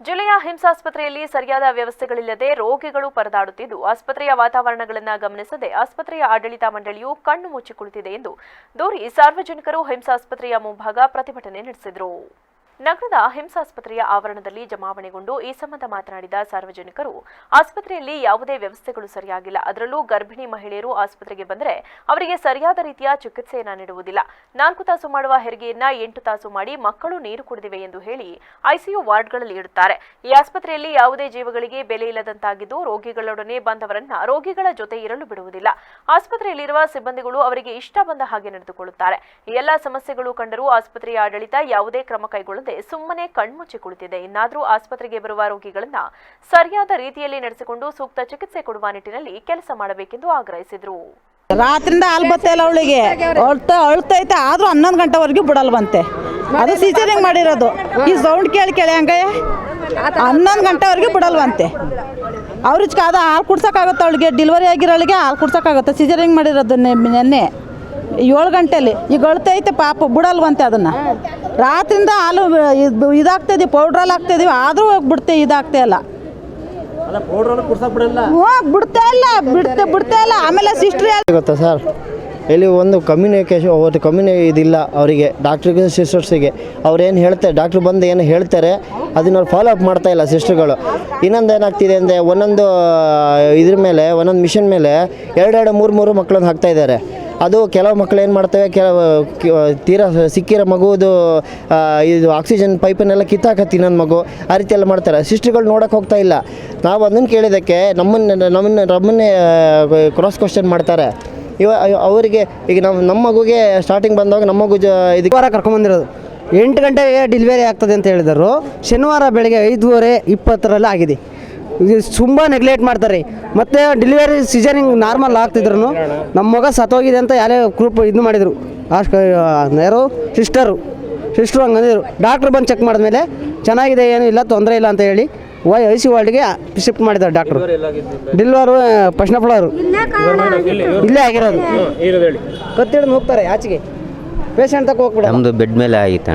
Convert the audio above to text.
ಜಿಲ್ಲೆಯ ಹಿಂಸಾಸ್ಪತ್ರೆಯಲ್ಲಿ ಸರಿಯಾದ ವ್ಯವಸ್ಥೆಗಳಿಲ್ಲದೆ ರೋಗಿಗಳು ಪರದಾಡುತ್ತಿದ್ದು, ಆಸ್ಪತ್ರೆಯ ವಾತಾವರಣಗಳನ್ನು ಗಮನಿಸದೆ ಆಸ್ಪತ್ರೆಯ ಆಡಳಿತ ಮಂಡಳಿಯು ಕಣ್ಣು ಮುಚ್ಚಿ ಎಂದು ದೂರಿ ಸಾರ್ವಜನಿಕರು ಹಿಂಸಾಸ್ಪತ್ರೆಯ ಮುಂಭಾಗ ಪ್ರತಿಭಟನೆ ನಡೆಸಿದರು. ನಗರದ ಹಿಮ್ಸ್ ಆಸ್ಪತ್ರೆಯ ಆವರಣದಲ್ಲಿ ಜಮಾವಣೆಗೊಂಡು ಈ ಸಂಬಂಧ ಮಾತನಾಡಿದ ಸಾರ್ವಜನಿಕರು, ಆಸ್ಪತ್ರೆಯಲ್ಲಿ ಯಾವುದೇ ವ್ಯವಸ್ಥೆಗಳು ಸರಿಯಾಗಿಲ್ಲ. ಅದರಲ್ಲೂ ಗರ್ಭಿಣಿ ಮಹಿಳೆಯರು ಆಸ್ಪತ್ರೆಗೆ ಬಂದರೆ ಅವರಿಗೆ ಸರಿಯಾದ ರೀತಿಯ ಚಿಕಿತ್ಸೆಯನ್ನ ನೀಡುವುದಿಲ್ಲ. ನಾಲ್ಕು ತಾಸು ಮಾಡುವ ಹೆರಿಗೆಯನ್ನ ಎಂಟು ತಾಸು ಮಾಡಿ ಮಕ್ಕಳು ನೀರು ಕುಡಿದಿವೆ ಎಂದು ಹೇಳಿ ಐಸಿಯು ವಾರ್ಡ್ಗಳಲ್ಲಿ ಇಡುತ್ತಾರೆ. ಈ ಆಸ್ಪತ್ರೆಯಲ್ಲಿ ಯಾವುದೇ ಜೀವಗಳಿಗೆ ಬೆಲೆ ಇಲ್ಲದಂತಾಗಿದ್ದು ರೋಗಿಗಳೊಡನೆ ಬಂದವರನ್ನ ರೋಗಿಗಳ ಜೊತೆ ಇರಲು ಬಿಡುವುದಿಲ್ಲ. ಆಸ್ಪತ್ರೆಯಲ್ಲಿರುವ ಸಿಬ್ಬಂದಿಗಳು ಅವರಿಗೆ ಇಷ್ಟ ಬಂದ ಹಾಗೆ ನಡೆದುಕೊಳ್ಳುತ್ತಾರೆ. ಈ ಎಲ್ಲಾ ಸಮಸ್ಯೆಗಳು ಕಂಡರೂ ಆಸ್ಪತ್ರೆಯ ಆಡಳಿತ ಯಾವುದೇ ಕ್ರಮ ಕೈಗೊಳ್ಳದೆ ಸುಮ್ಮನೆ ಕಣ್ಮುಚ್ಚಿ ಕುಳಿತಿದೆ. ಇನ್ನಾದರೂ ಆಸ್ಪತ್ರೆಗೆ ಬರುವ ರೋಗಿಗಳನ್ನ ಸರಿಯಾದ ರೀತಿಯಲ್ಲಿ ನಡೆಸಿಕೊಂಡು ಸೂಕ್ತ ಚಿಕಿತ್ಸೆ ಕೊಡುವ ನಿಟ್ಟಿನಲ್ಲಿ ಕೆಲಸ ಮಾಡಬೇಕೆಂದು ಆಗ್ರಹಿಸಿದರು. ರಾತ್ರಿಂದ ಹಾಲು ಬತ್ತಿಲ್ಲ ಅವಳಿಗೆ. ಅಳ್ತಾ, ಅಳ್ತೈತೆ. ಆದ್ರೂ ಹನ್ನೊಂದು ಗಂಟೆವರೆಗೂ ಬಿಡಲ್ವಂತೆ ಅದು ಸೀಸರಿಂಗ್ ಮಾಡಿರೋದು. ಈ ಸೌಂಡ್ ಕೇಳಿ ಕೇಳಿ ಹಂಗಯ್ಯ. ಹನ್ನೊಂದು ಗಂಟೆವರೆಗೂ ಬಿಡಲ್ವಂತೆ ಅವ್ರಿಗೆ ಅದು ಹಾಲು ಕುಡ್ಸೋಕ್ಕಾಗುತ್ತೆ ಅವಳಿಗೆ? ಡೆಲಿವರಿ ಆಗಿರೋಳಿಗೆ ಹಾಲು ಕುಡ್ಸೋಕ್ಕಾಗುತ್ತೆ? ಸೀಸರಿಂಗ್ ಮಾಡಿರೋದು ನೆನ್ನೆ ಏಳು ಗಂಟೆಯಲ್ಲಿ ಈಗ ಅಳ್ತೈತೆ ಪಾಪ ಬಿಡಲ್ವಂತೆ ಅದನ್ನು. ರಾತ್ರಿಂದ ಹಾಲು ಇದು ಇದಾಗ್ತಾಯಿದ್ದೀವಿ ಪೌಡ್ರಲ್ಲಿ ಹಾಕ್ತಾಯಿದ್ದೀವಿ ಆದರೂ ಬಿಡ್ತೆ ಇದಾಗ್ತಾ ಇಲ್ಲ. ಹ್ಞೂ ಬಿಡ್ತಾ ಇಲ್ಲ ಬಿಡ್ತಾ ಬಿಡ್ತಾ ಇಲ್ಲ ಆಮೇಲೆ ಸಿಸ್ಟ್ರಿ ಗೊತ್ತಾ ಸರ್? ಇಲ್ಲಿ ಒಂದು ಕಮ್ಯುನಿಕೇಶನ್ ಒಂದು ಕಮ್ಯುನಿ ಇದಿಲ್ಲ ಅವರಿಗೆ ಡಾಕ್ಟ್ರಿಗೆ ಸಿಸ್ಟರ್ಸಿಗೆ ಅವ್ರು ಏನು ಹೇಳ್ತಾರೆ ಡಾಕ್ಟ್ರು ಬಂದು ಏನು ಹೇಳ್ತಾರೆ ಅದನ್ನ ಅವ್ರು ಫಾಲೋ ಅಪ್ ಮಾಡ್ತಾ ಇಲ್ಲ ಸಿಸ್ಟರ್ಗಳು ಇನ್ನೊಂದು ಏನಾಗ್ತಿದೆ ಅಂದರೆ ಒಂದೊಂದು ಇದ್ರ ಮೇಲೆ ಒಂದೊಂದು ಮಿಷನ್ ಮೇಲೆ ಎರಡೆರಡು ಮೂರು ಮೂರು ಮಕ್ಕಳನ್ನ ಹಾಕ್ತಾ ಇದ್ದಾರೆ. ಅದು ಕೆಲವು ಮಕ್ಕಳು ಏನು ಮಾಡ್ತವೆ, ಕೆಲವು ತೀರಾ ಸಿಕ್ಕಿರೋ ಮಗುವುದು ಇದು ಆಕ್ಸಿಜನ್ ಪೈಪನ್ನೆಲ್ಲ ಕಿತ್ತಾಕತ್ತಿ ನನ್ನ ಮಗು. ಆ ರೀತಿ ಎಲ್ಲ ಮಾಡ್ತಾರೆ. ಸಿಸ್ಟರ್ಗಳು ನೋಡೋಕೆ ಹೋಗ್ತಾ ಇಲ್ಲ. ನಾವು ಅದನ್ನು ಕೇಳಿದ್ದಕ್ಕೆ ನಮ್ಮನ್ನು ನಮ್ಮನ್ನು, ನಮ್ಮನ್ನೇ ಕ್ರಾಸ್ ಕ್ವಶನ್ ಮಾಡ್ತಾರೆ. ಇವ ಅವರಿಗೆ, ಈಗ ನಮ್ಮ ನಮ್ಮ ಮಗುಗೆ ಸ್ಟಾರ್ಟಿಂಗ್ ಬಂದಾಗ ನಮ್ಮ ಮಗು ಇದಕ್ಕೆ ವಾರ ಕರ್ಕೊಂಬಂದಿರೋದು. ಎಂಟು ಗಂಟೆಗೆ ಡೆಲಿವರಿ ಆಗ್ತದೆ ಅಂತ ಹೇಳಿದರು. ಶನಿವಾರ ಬೆಳಗ್ಗೆ ಐದೂವರೆ ಇಪ್ಪತ್ತರಲ್ಲಿ ಆಗಿದೆ ತುಂಬ ನೆಗ್ಲೆಕ್ಟ್ ಮಾಡ್ತಾರೆ. ಮತ್ತು ಡೆಲಿವರಿ ಹಿಂಗೆ ನಾರ್ಮಲ್ ಆಗ್ತಿದ್ರು ನಮ್ಮ ಮಗ ಸತ್ತೋಗಿದೆ ಅಂತ ಯಾರೇ ಗ್ರೂಪ್ ಇದು ಮಾಡಿದರು. ಅಷ್ಟು ಯಾರು? ಸಿಸ್ಟರು ಸಿಸ್ಟ್ರು ಹಂಗಂದಿದ್ರು ಡಾಕ್ಟ್ರು ಬಂದು ಚೆಕ್ ಮಾಡಿದ್ಮೇಲೆ ಚೆನ್ನಾಗಿದೆ ಏನೂ ಇಲ್ಲ ತೊಂದರೆ ಇಲ್ಲ ಅಂತ ಹೇಳಿ ವೈ ಐ ಸಿ ವಾರ್ಡ್ಗೆ ಶಿಫ್ಟ್ ಮಾಡಿದ್ದಾರೆ ಡಾಕ್ಟ್ರು ಡಿಲ್ವರು ಪಶ್ನಪ್ಳವರು ಇಲ್ಲೇ ಆಗಿರೋದು. ಕತ್ತಿಡ್ದು ಹೋಗ್ತಾರೆ ಆಚೆಗೆ. ಪೇಷಂಟ್ ತಕ್ಕ ಹೋಗ್ಬಿಡ ನಮ್ಮದು ಬೆಡ್ ಮೇಲೆ ಆಗಿತ್ತು